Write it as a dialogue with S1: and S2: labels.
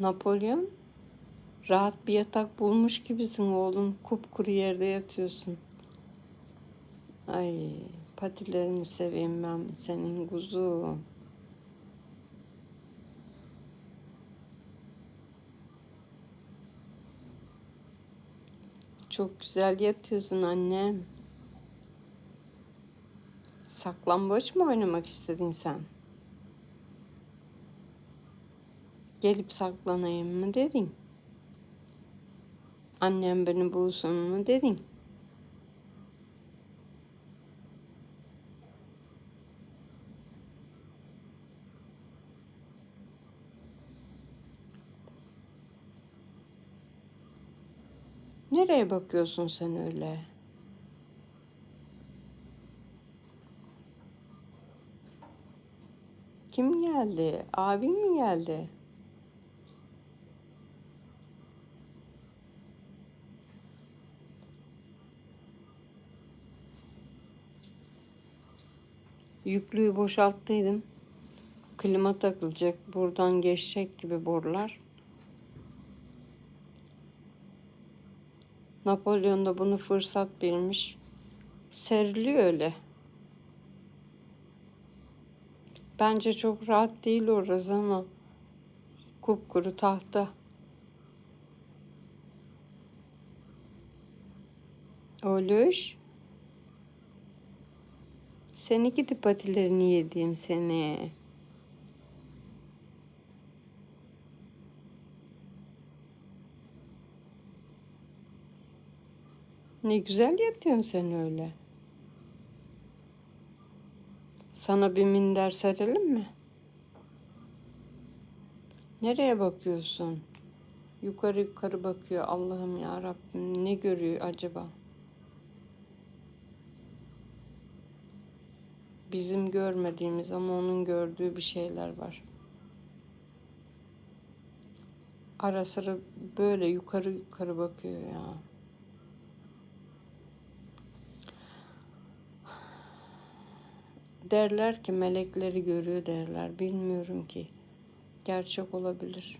S1: Napolyon, rahat bir yatak bulmuş gibisin oğlum. Kupkuru yerde yatıyorsun. Ay, patilerini seveyim ben senin kuzum. Çok güzel yatıyorsun annem. Saklambaç mı oynamak istedin sen? Gelip saklanayım mı dedin? Annem beni bulsun mu dedin? Nereye bakıyorsun sen öyle? Kim geldi? Abin mi geldi? Yüklüğü boşalttıydım. Klima takılacak. Buradan geçecek gibi borular. Napolyon da bunu fırsat bilmiş. Seriliyor öyle. Bence çok rahat değil orası ama kupkuru tahta. Oluş. Seni gidip patilerini yediğim seni. Ne güzel yatıyorsun sen öyle. Sana bir minder serelim mi? Nereye bakıyorsun? Yukarı yukarı bakıyor. Allah'ım ya Rabbim ne görüyor acaba? Bizim görmediğimiz ama onun gördüğü bir şeyler var. Ara sıra böyle yukarı yukarı bakıyor ya. Derler ki melekleri görüyor derler. Bilmiyorum ki. Gerçek olabilir.